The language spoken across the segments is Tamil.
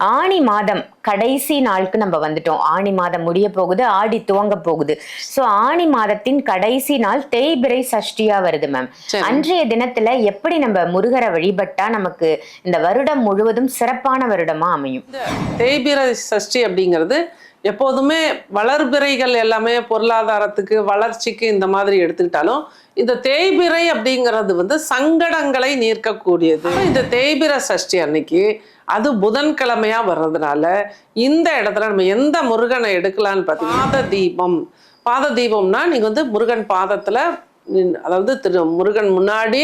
ஆணி மாதம் கடைசி நாளுக்கு நம்ம வந்துட்டோம். ஆணி மாதம் முடிய போகுது ஆடி துவங்க போகுது. சோ ஆணி மாதத்தின் கடைசி நாள் தேய்பிரை சஷ்டியா வருது மேம். அன்றைய தினத்துல எப்படி நம்ம முருகரை வழிபட்டா நமக்கு இந்த வருடம் முழுவதும் சிறப்பான வருடமா அமையும்? தேய்பிர சஷ்டி அப்படிங்கிறது எப்போதுமே வளர்பிறைகள் எல்லாமே பொருளாதாரத்துக்கு வளர்ச்சிக்கு இந்த மாதிரி எடுத்துக்கிட்டாலும் இந்த தேய்பிறை அப்படிங்கிறது வந்து சங்கடங்களை நீர்க்கக்கூடியது. இந்த தேய்பிர சஷ்டி அன்னைக்கு அது புதன்கிழமையா வர்றதுனால இந்த இடத்துல நம்ம எந்த முருகனை எடுக்கலாம்னு பார்த்தீங்கன்னா பாத தீபம். பாத தீபம்னா நீங்க வந்து முருகன் பாதத்துல அதாவது திரு முருகன் முன்னாடி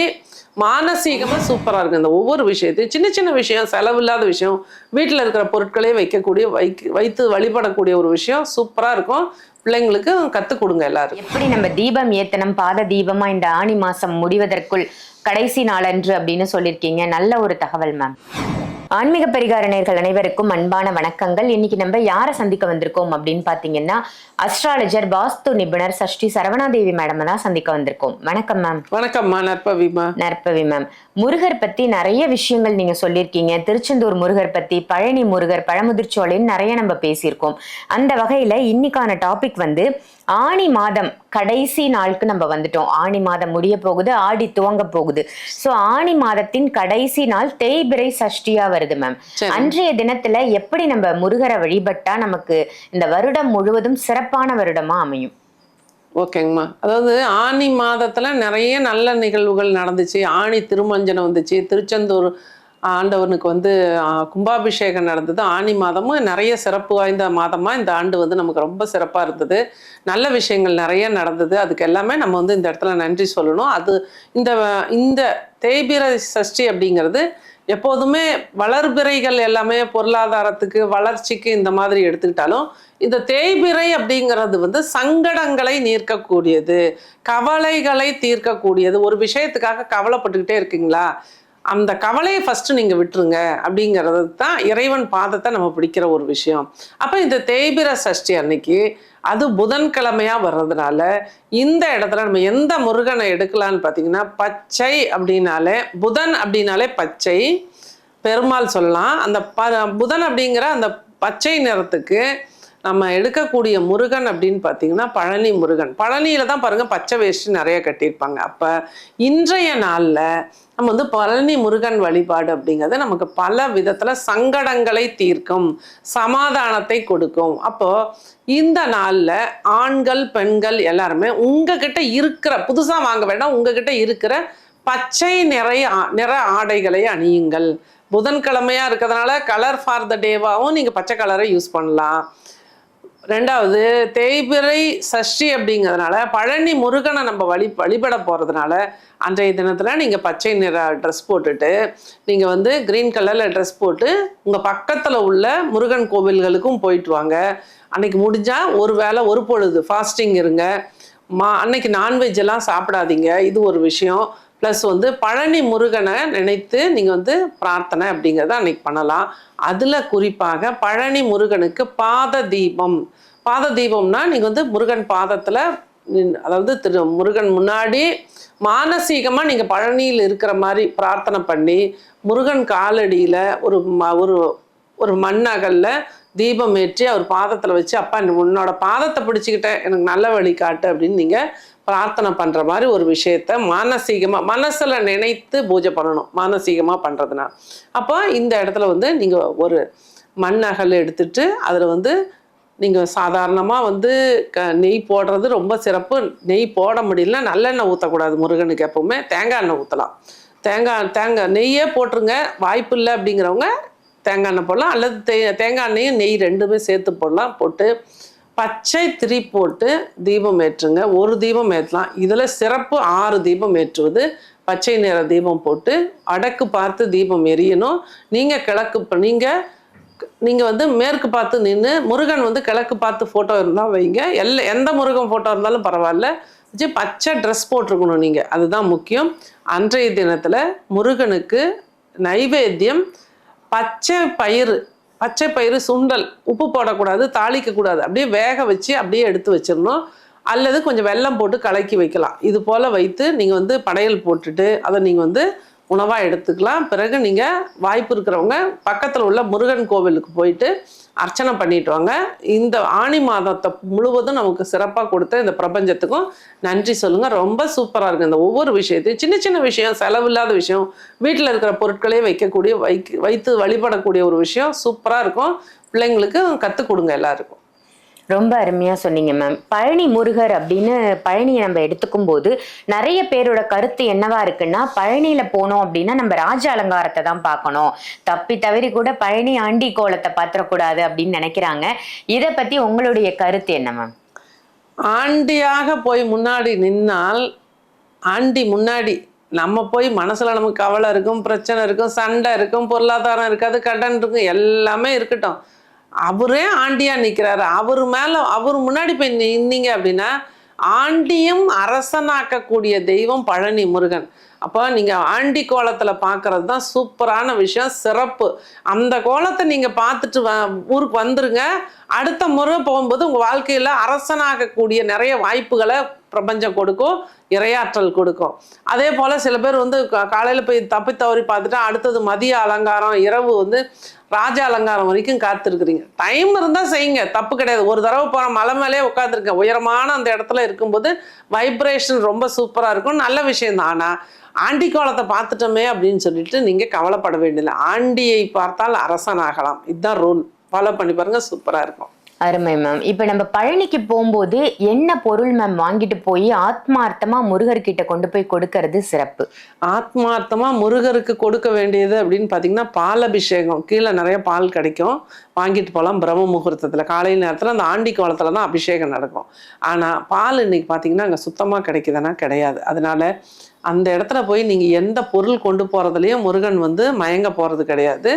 மானசீகமாக சூப்பராக இருக்கும் இந்த ஒவ்வொரு விஷயத்தையும் சின்ன சின்ன விஷயம் செலவில்லாத விஷயம் வீட்டில் இருக்கிற பொருட்களே வைக்கக்கூடிய வைக்க வைத்து வழிபடக்கூடிய ஒரு விஷயம் சூப்பராக இருக்கும். பிள்ளைங்களுக்கு கற்றுக் கொடுங்க எல்லாரும். எப்படி நம்ம தீபம் ஏத்தனம் பாத தீபமா இந்த ஆணி மாசம் முடிவதற்குள் கடைசி நாளன்று அப்படின்னு சொல்லியிருக்கீங்க நல்ல ஒரு தகவல் மேம் ஆன்மீக பரிகார அனைவருக்கும் அன்பான வணக்கங்கள். இன்னைக்கு நம்ம யாரை சந்திக்க வந்திருக்கோம் அப்படின்னு பாத்தீங்கன்னா அஸ்ட்ராலஜர் வாஸ்து நிபுணர் சஷ்டி சரவணாதேவி மேடம் தான் சந்திக்க வந்திருக்கோம். வணக்கம் மேம் வணக்கம்மா. நற்பவிமா நற்பவி மேம் முருகர் பத்தி நிறைய விஷயங்கள் நீங்க சொல்லியிருக்கீங்க. திருச்செந்தூர் முருகர் பத்தி பழனி முருகர் பழமுதிர்ச்சோலைன்னு நிறைய நம்ம பேசியிருக்கோம். அந்த வகையில இன்னைக்கான டாபிக் வந்து ஆணி மாதம் கடைசி நாளுக்கு நம்ம வந்துட்டோம். ஆணி மாதம் முடிய போகுது ஆடி துவங்க போகுது. சோ ஆணி மாதத்தின் கடைசி நாள் தேய்பிரை சஷ்டியா வருது. மேம் சரி. அன்றைய தினத்துல எப்படி நம்ம முருகரை வழிபட்டா நமக்கு இந்த வருடம் முழுவதும் சிறப்பான வருடமா அமையும்? ஓகேங்கம்மா அதாவது ஆனி மாதத்துல நிறைய நல்ல நிகழ்வுகள் நடந்துச்சு. ஆணி திருமஞ்சனம் வந்துச்சு. திருச்செந்தூர் ஆண்டவனுக்கு வந்து கும்பாபிஷேகம் நடந்தது. ஆனி மாதமும் நிறைய சிறப்பு வாய்ந்த மாதமாக இந்த ஆண்டு வந்து நமக்கு ரொம்ப சிறப்பாக இருந்தது. நல்ல விஷயங்கள் நிறைய நடந்தது. அதுக்கு எல்லாமே நம்ம வந்து இந்த இடத்துல நன்றி சொல்லணும். அது இந்த இந்த தேய்பிர சஷ்டி அப்படிங்கிறது எப்போதுமே வளர்பிறைகள் எல்லாமே பொருளாதாரத்துக்கு வளர்ச்சிக்கு இந்த மாதிரி எடுத்துக்கிட்டாலும் இந்த தேய்பிறை அப்படிங்கிறது வந்து சங்கடங்களை நீர்க்கக்கூடியது கவலைகளை தீர்க்கக்கூடியது. ஒரு விஷயத்துக்காக கவலைப்பட்டுக்கிட்டே இருக்கீங்களா? அந்த கவலையை ஃபஸ்ட்டு நீங்கள் விட்டுருங்க அப்படிங்கிறது தான் இறைவன் பாதத்தை நம்ம பிடிக்கிற ஒரு விஷயம். அப்போ இந்த தேய்பிர சஷ்டி அன்னைக்கு அது புதன்கிழமையாக வர்றதுனால இந்த இடத்துல நம்ம எந்த முருகனை எடுக்கலாம்னு பார்த்தீங்கன்னா பச்சை அப்படின்னாலே புதன் அப்படின்னாலே பச்சை பெருமாள் சொல்லலாம். அந்த ப புதன் அப்படிங்கிற அந்த பச்சை நிறத்துக்கு நம்ம எடுக்கக்கூடிய முருகன் அப்படின்னு பார்த்தீங்கன்னா பழனி முருகன். பழனியில தான் பாருங்க பச்சை வேஷ்டி நிறைய கட்டியிருப்பாங்க. அப்போ இன்றைய நாளில் நம்ம வந்து பழனி முருகன் வழிபாடு அப்படிங்கிறது நமக்கு பல விதத்தில் சங்கடங்களை தீர்க்கும் சமாதானத்தை கொடுக்கும். அப்போ இந்த நாளில் ஆண்கள் பெண்கள் எல்லாருமே உங்ககிட்ட இருக்கிற புதுசாக வாங்க வேண்டாம் உங்ககிட்ட இருக்கிற பச்சை நிறைய நிற ஆடைகளை அணியுங்கள். புதன்கிழமையா இருக்கிறதுனால கலர் ஃபார் த டேவாகவும் நீங்கள் பச்சை கலரை யூஸ் பண்ணலாம். ரெண்டாவது தேய்பிறை சஷ்டி அப்படிங்கிறதுனால பழனி முருகனை நம்ம வழி வழிபட போகிறதுனால அன்றைய தினத்தில் நீங்கள் பச்சை நிற ட்ரெஸ் போட்டுட்டு நீங்கள் வந்து க்ரீன் கலரில் ட்ரெஸ் போட்டு உங்கள் பக்கத்தில் உள்ள முருகன் கோவில்களுக்கும் போயிட்டு வாங்க. அன்னைக்கு முடிஞ்சால் ஒரு வேளை ஒரு பொழுது ஃபாஸ்டிங் இருங்க. மா அன்னைக்கு நான்வெஜ் எல்லாம் சாப்பிடாதீங்க. இது ஒரு விஷயம். ப்ளஸ் வந்து பழனி முருகனை நினைத்து நீங்கள் வந்து பிரார்த்தனை அப்படிங்கிறத அன்னைக்கு பண்ணலாம். அதில் குறிப்பாக பழனி முருகனுக்கு பாத தீபம். பாத தீபம்னா நீங்கள் வந்து முருகன் பாதத்தில் அதாவது திரு முருகன் முன்னாடி மானசீகமாக நீங்கள் பழனியில் இருக்கிற மாதிரி பிரார்த்தனை பண்ணி முருகன் காலடியில் ஒரு ம- ஒரு ஒரு மண்ணகல்ல தீபம் ஏற்றி அவர் பாதத்தில் வச்சு அப்பா உன்னோட பாதத்தை பிடிச்சிக்கிட்டேன் எனக்கு நல்ல வழி காட்டு அப்படின்னு நீங்கள் பிரார்த்தனை பண்ணுற மாதிரி ஒரு விஷயத்த மானசீகமாக மனசில் நினைத்து பூஜை பண்ணணும் மானசீகமாக பண்ணுறதுனா அப்போ இந்த இடத்துல வந்து நீங்கள் ஒரு மண்ணகல் எடுத்துட்டு அதில் வந்து நீங்கள் சாதாரணமாக வந்து க நெய் போடுறது ரொம்ப சிறப்பு. நெய் போட முடியல நல்லெண்ணெய் ஊற்றக்கூடாது முருகனுக்கு எப்பவுமே. தேங்காய் எண்ணெய் ஊற்றலாம் தேங்காய் தேங்காய் நெய்யே போட்டுருங்க. வாய்ப்பு இல்லை அப்படிங்கிறவங்க தேங்காய் எண்ணெய் போடலாம். அல்லது தே தேங்காய் எண்ணெயும் நெய் ரெண்டுமே சேர்த்து போடலாம். போட்டு பச்சை திரி போட்டு தீபம் ஏற்றுங்க. ஒரு தீபம் ஏற்றலாம் இதில் சிறப்பு ஆறு தீபம் ஏற்றுவது. பச்சை நிற தீபம் போட்டு அடக்கு பார்த்து தீபம் எரியணும். நீங்கள் கிழக்கு நீங்கள் நீங்கள் வந்து மேற்கு பார்த்து நின்று முருகன் வந்து கிழக்கு பார்த்து ஃபோட்டோ இருந்தால் வைங்க. எல்லா எந்த முருகன் ஃபோட்டோ இருந்தாலும் பரவாயில்ல. வச்சு பச்சை ட்ரெஸ் போட்டிருக்கணும் நீங்கள் அதுதான் முக்கியம். அன்றைய தினத்தில் முருகனுக்கு நைவேத்தியம் பச்சை பயிறு பச்சை பயிறு சுண்டல் உப்பு போடக்கூடாது தாளிக்கக்கூடாது. அப்படியே வேக வச்சு அப்படியே எடுத்து வச்சிடணும். அல்லது கொஞ்சம் வெல்லம் போட்டு கலக்கி வைக்கலாம். இது போல் வைத்து நீங்கள் வந்து படையல் போட்டுட்டு அதை நீங்கள் வந்து உணவாக எடுத்துக்கலாம். பிறகு நீங்கள் வாய்ப்பு இருக்கிறவங்க பக்கத்தில் உள்ள முருகன் கோவிலுக்கு போயிட்டு அர்ச்சனை பண்ணிட்டு வாங்க இந்த ஆணி மாதத்தை முழுவதும் நமக்கு சிறப்பாக கொடுத்த இந்த பிரபஞ்சத்துக்கும் நன்றி சொல்லுங்கள் ரொம்ப சூப்பராக இருக்குது இந்த ஒவ்வொரு விஷயத்தையும் சின்ன சின்ன விஷயம் செலவில்லாத விஷயம் வீட்டில் இருக்கிற பொருட்களே வைக்கக்கூடிய வைக்க வைத்து வழிபடக்கூடிய ஒரு விஷயம் சூப்பராக இருக்கும். பிள்ளைங்களுக்கு கற்றுக் கொடுங்க எல்லாருக்கும். ரொம்ப அருமையா சொன்னீங்க மேம் பழனி முருகர் அப்படின்னு பழனியை நம்ம எடுத்துக்கும் போது நிறைய பேரோட கருத்து என்னவா இருக்குன்னா பழனியில் போனோம் அப்படின்னா நம்ம ராஜ அலங்காரத்தை தான் பார்க்கணும். தப்பி தவறி கூட பழனி ஆண்டி கோலத்தை பாத்திரக்கூடாது அப்படின்னு நினைக்கிறாங்க. இதை பத்தி உங்களுடைய கருத்து என்ன மேம் ஆண்டியாக போய் முன்னாடி நின்னால் ஆண்டி முன்னாடி நம்ம போய் மனசுல நமக்கு கவலை இருக்கும் பிரச்சனை இருக்கும் சண்டை இருக்கும் பொருளாதாரம் இருக்காது கடன் இருக்கும் எல்லாமே இருக்கட்டும். அவரே ஆண்டியா நிக்கிறாரு. அவர் மேல அவர் முன்னாடி போய் நின்னீங்க அப்படின்னா ஆண்டியும் அரசனாக்கக்கூடிய தெய்வம் பழனி முருகன். அப்போ நீங்கள் ஆண்டி கோலத்தில் பார்க்குறது தான் சூப்பரான விஷயம் சிறப்பு. அந்த கோலத்தை நீங்கள் பார்த்துட்டு வ ஊருக்கு வந்துருங்க. அடுத்த முறை போகும்போது உங்கள் வாழ்க்கையில் அரசனாகக்கூடிய நிறைய வாய்ப்புகளை பிரபஞ்சம் கொடுக்கும் இரையாற்றல் கொடுக்கும். அதே போல் சில பேர் வந்து காலையில் போய் தப்பி தவறி பார்த்துட்டா அடுத்தது மதிய அலங்காரம் இரவு வந்து ராஜ அலங்காரம் வரைக்கும் காத்திருக்கிறீங்க. டைம் இருந்தால் செய்யுங்க. தப்பு கிடையாது. ஒரு தடவை போகிற மலை மேலே உட்காந்துருக்கேன் உயரமான அந்த இடத்துல இருக்கும்போது வைப்ரேஷன் ரொம்ப சூப்பராக இருக்கும். நல்ல விஷயம் தான் ஆனால் ஆண்டி கோலத்தை பார்த்துட்டோமே அப்படின்னு சொல்லிட்டு நீங்கள் கவலைப்பட வேண்டியதில்லை. ஆண்டியை பார்த்தால் அரசனாகலாம். இதுதான் ரூல் ஃபாலோ பண்ணி பாருங்க சூப்பராக இருக்கும். அருமை மேம் இப்ப நம்ம பழனிக்கு போகும்போது என்ன பொருள் மேம் வாங்கிட்டு போய் ஆத்மார்த்தமா முருகர்கிட்ட கொண்டு போய் கொடுக்கறது சிறப்பு? ஆத்மார்த்தமா முருகருக்கு கொடுக்க வேண்டியது அப்படின்னு பார்த்தீங்கன்னா பால் அபிஷேகம். கீழே நிறைய பால் கிடைக்கும். வாங்கிட்டு போகலாம் பிரம்ம முகூர்த்தத்தில். காலை நேரத்தில் அந்த ஆண்டி கோலத்தில் தான் அபிஷேகம் நடக்கும். ஆனால் பால் இன்னைக்கு பார்த்தீங்கன்னா அங்கே சுத்தமாக கிடைக்குதுன்னா கிடையாது. அதனால அந்த இடத்துல போய் நீங்கள் எந்த பொருள் கொண்டு போகிறதுலையும் முருகன் வந்து மயங்க போகிறது கிடையாது.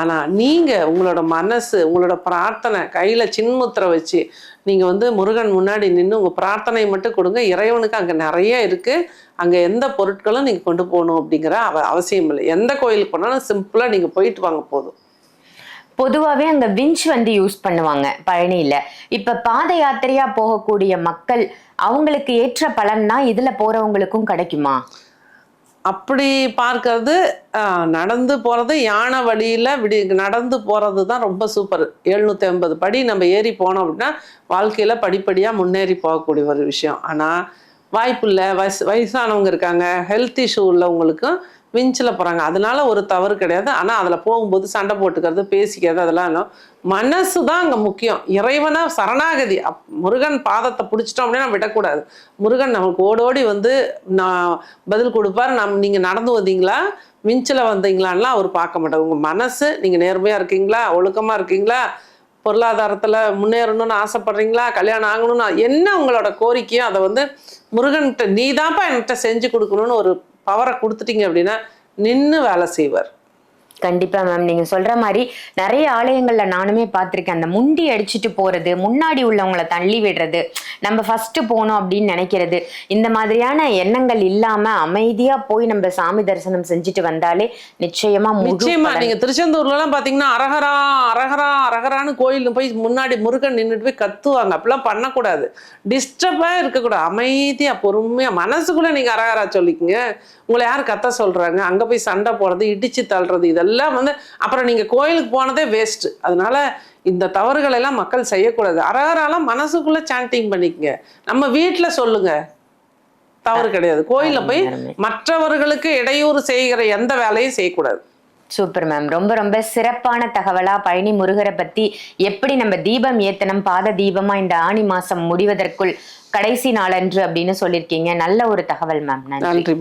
ஆனால் நீங்கள் உங்களோட மனசு உங்களோட பிரார்த்தனை கையில் சின்முத்திரை வச்சு நீங்கள் வந்து முருகன் முன்னாடி நின்று உங்கள் பிரார்த்தனை மட்டும் கொடுங்க. இறைவனுக்கு அங்கே நிறைய இருக்குது அங்கே எந்த பொருட்களும் நீங்கள் கொண்டு போகணும் அப்படிங்கிற அவ அவசியம் இல்லை. எந்த கோயிலுக்கு போனாலும் சிம்பிளாக நீங்கள் போயிட்டு வாங்க போதும். பொதுவாகவே அங்கே விஞ்ச் வந்து யூஸ் பண்ணுவாங்க பழனியில். இப்போ பாத யாத்திரையாக போகக்கூடிய மக்கள் அவங்களுக்கு ஏற்ற பலன்னா இதில் போகிறவங்களுக்கும் கிடைக்குமா? அப்படி பார்க்கறது நடந்து போகிறது யானை வழியில் விடி நடந்து போகிறது தான் ரொம்ப சூப்பர் எழுநூற்றி ஐம்பது படி நம்ம ஏறி போனோம் அப்படின்னா வாழ்க்கையில் படிப்படியாக முன்னேறி போகக்கூடிய ஒரு விஷயம். ஆனால் வாய்ப்பு இல்லை. வயசு வயசானவங்க இருக்காங்க. ஹெல்த் இஷ்யூ உள்ளவங்களுக்கும் விஞ்சில் போகிறாங்க அதனால ஒரு தவறு கிடையாது. ஆனால் அதில் போகும்போது சண்டை போட்டுக்கிறது பேசிக்கிறது அதெல்லாம் இல்லை. மனசு தான் அங்கே முக்கியம். இறைவனை சரணாகதி. அப் முருகன் பாதத்தை பிடிச்சிட்டோம் அப்படின்னா விடக்கூடாது. முருகன் நம்மளுக்கு ஓடோடி வந்து நான் பதில் கொடுப்பார். நம் நீங்கள் நடந்து வந்தீங்களா? மிஞ்சில் வந்தீங்களான்லாம் அவர் பார்க்க மாட்டார். உங்கள் மனசு நீங்கள் நேர்மையாக இருக்கீங்களா? ஒழுக்கமாக இருக்கீங்களா? பொருளாதாரத்தில் முன்னேறணும்னு ஆசைப்படுறீங்களா? கல்யாணம் ஆகணும்னு என்ன உங்களோட கோரிக்கையோ அதை வந்து முருகன்கிட்ட நீ தான்ப்பா என்கிட்ட செஞ்சு கொடுக்கணும்னு ஒரு பவரை கொடுத்துட்டீங்க அப்படின்னா நின்று வேலை செய்வார். கண்டிப்பா மேம் நீங்க சொல்ற மாதிரி நிறைய ஆலயங்கள்ல நானுமே பார்த்திருக்கேன். அந்த முண்டி அடிச்சுட்டு போறது முன்னாடி உள்ளவங்களை தள்ளி விடுறது நம்ம ஃபர்ஸ்ட் போகணும் அப்படின்னு நினைக்கிறது இந்த மாதிரியான எண்ணங்கள் இல்லாம அமைதியா போய் நம்ம சாமி தரிசனம் செஞ்சுட்டு வந்தாலே நிச்சயமா முழு நிச்சயமா. பலன். நீங்க திருச்செந்தூர்ல எல்லாம் பாத்தீங்கன்னா அரகரா அரகரா அரகரான்னு கோயில் போய் முன்னாடி முருகன் நின்றுட்டு போய் கத்துவாங்க. அப்படிலாம் பண்ணக்கூடாது. டிஸ்டர்பா இருக்கக்கூடாது. அமைதியா பொறுமையா மனசுக்குள்ள நீங்க அரகரா சொல்லிக்கங்க. உங்களை யார் கத்த சொல்றாங்க? அங்க போய் சண்டை போடுறது இடிச்சு தள்ளுறது இதெல்லாம் வந்து அப்புறம் நீங்க கோயிலுக்கு போனதே வேஸ்ட் அதனால இந்த தவறுகள் எல்லாம் மக்கள் செய்யக்கூடாது. அரகராலாம் மனசுக்குள்ள சாண்டிங் பண்ணிக்கங்க. நம்ம வீட்டுல சொல்லுங்க. தவறு கிடையாது. கோயில்ல போய். மற்றவர்களுக்கு இடையூறு செய்கிற எந்த வேலையும் செய்யக்கூடாது. சூப்பர் மேம் ரொம்ப ரொம்ப சிறப்பான தகவலா பழனி முருகரை பத்தி எப்படி நம்ம தீபம் ஏத்தனம் பாத தீபமா இந்த ஆணி மாசம் முடிவதற்குள் கடைசி நாளன்று அப்படின்னு சொல்லியிருக்கீங்க. நல்ல ஒரு தகவல் மேம் நன்றி.